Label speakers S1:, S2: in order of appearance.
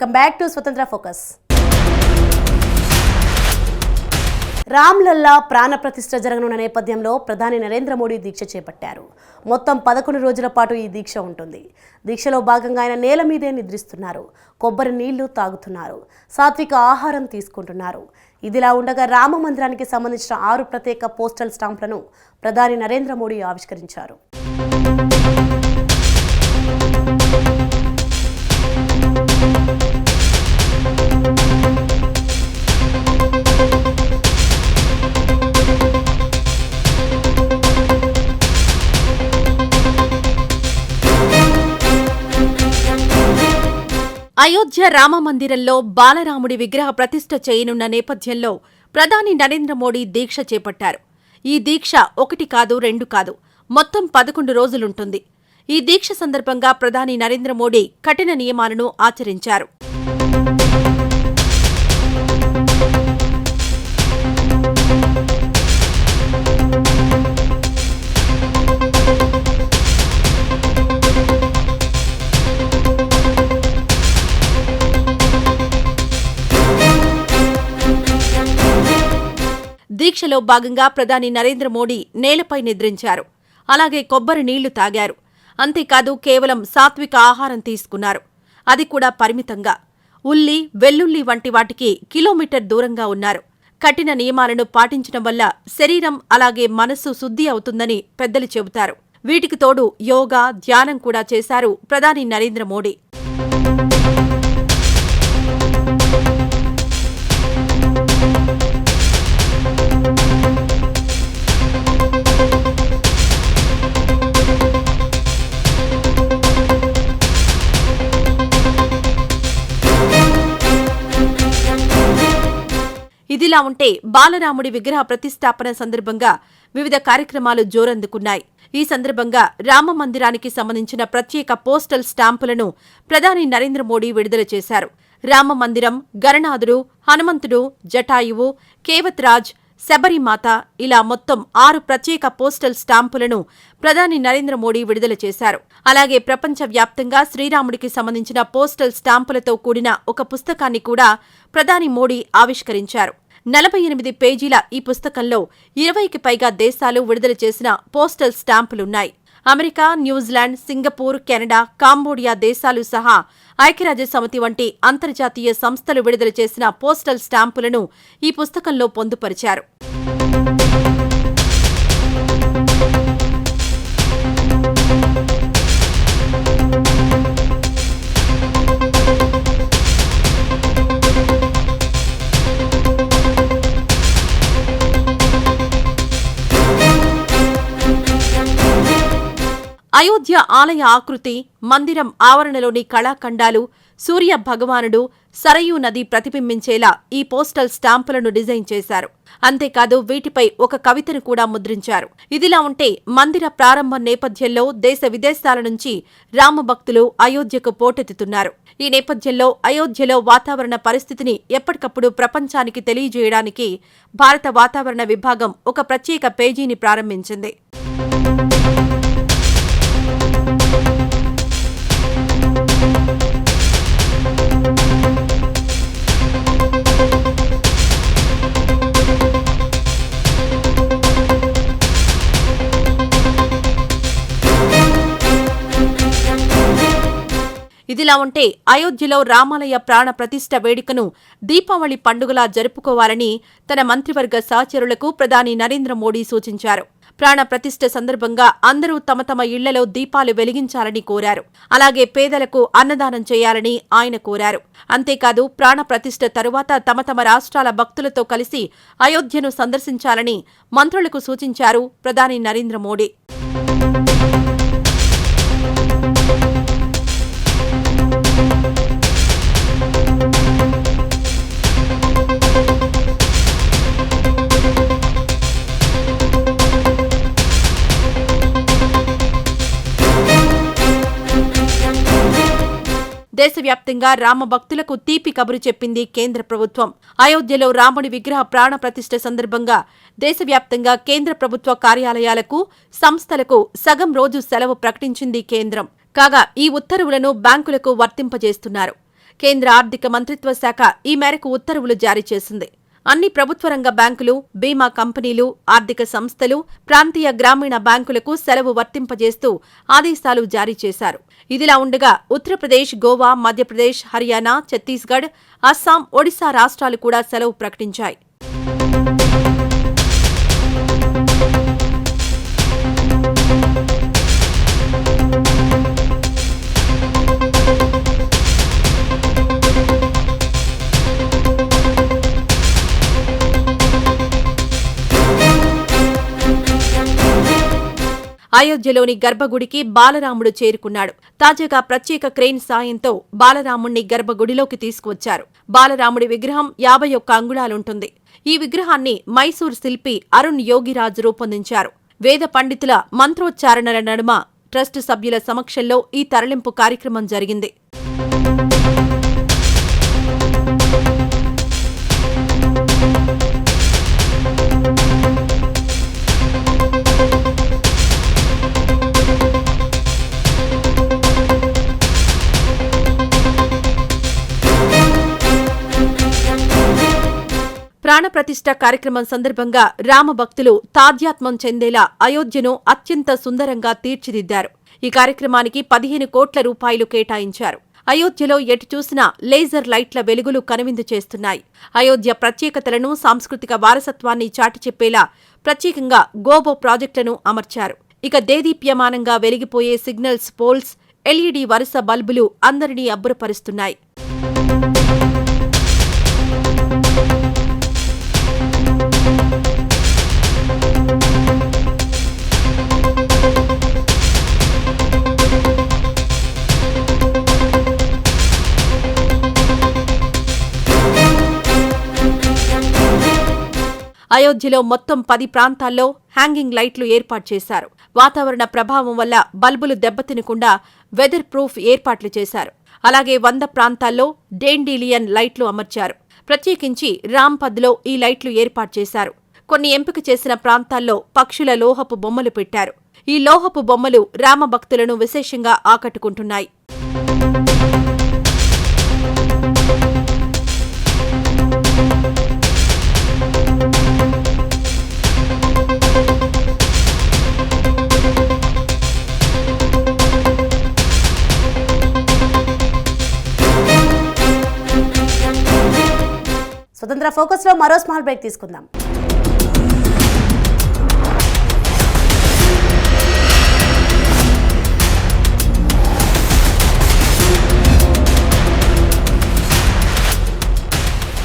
S1: Welcome back to Swatantra focus Ramlalla ప్రాణప్రతిష్ఠ జరగనున్న నేపథ్యంలో ప్రధాని నరేంద్ర మోడీ దీక్ష చేపట్టారు. మొత్తం పదకొండు రోజుల పాటు ఈ దీక్ష ఉంటుంది. దీక్షలో భాగంగా ఆయన నేల మీదే నిద్రిస్తున్నారు. కొబ్బరి నీళ్ళు తాగుతున్నారు. సాత్విక ఆహారం తీసుకుంటున్నారు. ఇదిలా ఉండగా రామ మందిరానికి సంబంధించిన ఆరు ప్రత్యేక పోస్టల్ స్టాంపులను ప్రధాని నరేంద్ర మోడీ ఆవిష్కరించారు.
S2: అయోధ్య రామ మందిరంలో బాలరాముడి విగ్రహ ప్రతిష్ఠ చేయనున్న నేపథ్యంలో ప్రధాని నరేంద్ర మోడీ దీక్ష చేపట్టారు. ఈ దీక్ష ఒకటి కాదు రెండు కాదు మొత్తం పదకొండు రోజులుంటుంది. ఈ దీక్ష సందర్భంగా ప్రధాని నరేంద్ర మోడీ కఠిన నియమాలను ఆచరించారు. దీక్షలో భాగంగా ప్రధాని నరేంద్ర మోడీ నేలపై నిద్రించారు. అలాగే కొబ్బరి నీళ్ళు తాగారు. అంతేకాదు కేవలం సాత్విక ఆహారం తీసుకున్నారు. అది కూడా పరిమితంగా. ఉల్లి వెల్లుల్లి వంటి వాటికి కిలోమీటర్ దూరంగా ఉన్నారు. కఠిన నియమాలను పాటించడం వల్ల శరీరం అలాగే మనస్సు శుద్ధి అవుతుందని పెద్దలు చెబుతారు. వీటికి తోడు యోగా ధ్యానం కూడా చేశారు ప్రధాని నరేంద్ర మోడీ. ఇలా ఉంటే బాలరాముడి విగ్రహ ప్రతిష్టాపన సందర్భంగా వివిధ కార్యక్రమాలు జోరందుకున్నాయి. ఈ సందర్భంగా రామ మందిరానికి సంబంధించిన ప్రత్యేక పోస్టల్ స్టాంపులను ప్రధాని నరేంద్ర మోడీ విడుదల చేశారు. రామ మందిరం గణనాథుడు హనుమంతుడు జటాయువు కేవత్రాజ్ శబరిమాత ఇలా మొత్తం ఆరు ప్రత్యేక పోస్టల్ స్టాంపులను ప్రధాని నరేంద్ర మోడీ విడుదల చేశారు. అలాగే ప్రపంచ వ్యాప్తంగా శ్రీరాముడికి సంబంధించిన పోస్టల్ స్టాంపులతో కూడిన ఒక పుస్తకాన్ని కూడా ప్రధాని మోడీ ఆవిష్కరించారు. నలభై ఎనిమిది పేజీల ఈ పుస్తకంలో ఇరవైకి పైగా దేశాలు విడుదల చేసిన పోస్టల్ స్టాంపులున్నాయి. America New Zealand Singapore Canada Cambodia దేశాలు సహా ఐక్యరాజ్య సమితి వంటి అంతర్జాతీయ సంస్థలు విడుదల చేసిన పోస్టల్ స్టాంపులను ఈ పుస్తకంలో పొందుపరిచారు. అయోధ్య ఆలయ ఆకృతి మందిరం ఆవరణలోని కళాఖండాలు సూర్య భగవానుడు సరయూ నది ప్రతిబింబించేలా ఈ పోస్టల్ స్టాంపులను డిజైన్ చేశారు. అంతేకాదు వీటిపై ఒక కవితను కూడా ముద్రించారు. ఇదిలా ఉంటే మందిర ప్రారంభం నేపథ్యంలో దేశ విదేశాల నుంచి రామభక్తులు అయోధ్యకు పోటెత్తుతున్నారు. ఈ నేపథ్యంలో అయోధ్యలో వాతావరణ పరిస్థితిని ఎప్పటికప్పుడు ప్రపంచానికి తెలియజేయడానికి భారత వాతావరణ విభాగం ఒక ప్రత్యేక పేజీని ప్రారంభించింది. ఇదిలా ఉంటే అయోధ్యలో రామాలయ ప్రాణ ప్రతిష్ట వేడుకను దీపావళి పండుగలా జరుపుకోవాలని తన మంత్రివర్గ సహచరులకు ప్రధాని నరేంద్ర మోడీ సూచించారు. ప్రాణ ప్రతిష్ఠ సందర్భంగా అందరూ తమ తమ ఇళ్ళలో దీపాలు వెలిగించాలని కోరారు. అలాగే పేదలకు అన్నదానం చేయాలని ఆయన కోరారు. అంతేకాదు ప్రాణ ప్రతిష్ఠ తరువాత తమ తమ రాష్ట్రాల భక్తులతో కలిసి అయోధ్యను సందర్శించాలని మంత్రులకు సూచించారు ప్రధాని నరేంద్ర మోడీ. దేశవ్యాప్తంగా రామ భక్తులకు తీపి కబురు చెప్పింది కేంద్ర ప్రభుత్వం. అయోధ్యలో రాముడి విగ్రహ ప్రాణ ప్రతిష్ఠ సందర్భంగా దేశవ్యాప్తంగా కేంద్ర ప్రభుత్వ కార్యాలయాలకు సంస్థలకు సగం రోజు సెలవు ప్రకటించింది కేంద్రం. కాగా ఈ ఉత్తర్వులను బ్యాంకులకు వర్తింపజేస్తున్నారు. కేంద్ర ఆర్థిక మంత్రిత్వ శాఖ ఈ మేరకు ఉత్తర్వులు జారీ చేసింది. అన్ని ప్రభుత్వ రంగ బ్యాంకులు బీమా కంపెనీలు ఆర్థిక సంస్థలు ప్రాంతీయ గ్రామీణ బ్యాంకులకు సెలవు వర్తింపజేస్తూ ఆదేశాలు జారీ చేశారు. ఇదిలా ఉండగా ఉత్తరప్రదేశ్ గోవా మధ్యప్రదేశ్ హర్యానా ఛత్తీస్గఢ్ అస్సాం ఒడిశా రాష్ట్రాలు కూడా సెలవు ప్రకటించాయి. అయోధ్యలోని గర్భగుడికి బాలరాముడు చేరుకున్నాడు. తాజాగా ప్రత్యేక క్రెయిన్ సాయంతో బాలరాముణ్ణి గర్భగుడిలోకి తీసుకువచ్చారు. బాలరాముడి విగ్రహం యాభై ఒక్క అంగుళాలుంటుంది. ఈ విగ్రహాన్ని మైసూర్ శిల్పి అరుణ్ యోగిరాజు రూపొందించారు. వేద పండితుల మంత్రోచ్చారణల నడుమ ట్రస్ట్ సభ్యుల సమక్షంలో ఈ తరలింపు కార్యక్రమం జరిగింది. ప్రాణప్రతిష్ఠ కార్యక్రమం సందర్భంగా రామభక్తులు తాధ్యాత్మం చెందేలా అయోధ్యను అత్యంత సుందరంగా తీర్చిదిద్దారు. ఈ కార్యక్రమానికి పదిహేను కోట్ల రూపాయలు కేటాయించారు. అయోధ్యలో ఎటు చూసినా లేజర్ లైట్ల వెలుగులు కనువిందు చేస్తున్నాయి. అయోధ్య ప్రత్యేకతలను సాంస్కృతిక వారసత్వాన్ని చాటి చెప్పేలా ప్రత్యేకంగా గోబో ప్రాజెక్టులను అమర్చారు. ఇక దేదీప్యమానంగా వెలిగిపోయే సిగ్నల్స్ పోల్స్ ఎల్ఈడీ వరుస బల్బులు అందరినీ అబ్బురపరుస్తున్నాయి. అయోధ్యలో మొత్తం పది ప్రాంతాల్లో హ్యాంగింగ్ లైట్లు ఏర్పాటు చేశారు. వాతావరణ ప్రభావం వల్ల బల్బులు దెబ్బతినకుండా వెదర్ ప్రూఫ్ ఏర్పాట్లు చేశారు. అలాగే వంద ప్రాంతాల్లో డేండిలియన్ లైట్లు అమర్చారు. ప్రత్యేకించి రాంపద్లో ఈ లైట్లు ఏర్పాటు చేశారు. కొన్ని ఎంపిక చేసిన ప్రాంతాల్లో పక్షుల లోహపు బొమ్మలు పెట్టారు. ఈ లోహపు బొమ్మలు రామభక్తులను విశేషంగా ఆకట్టుకుంటున్నాయి.
S1: స్వతంత్ర ఫోకస్లో మరో స్మాల్ బ్రేక్ తీసుకుందాం.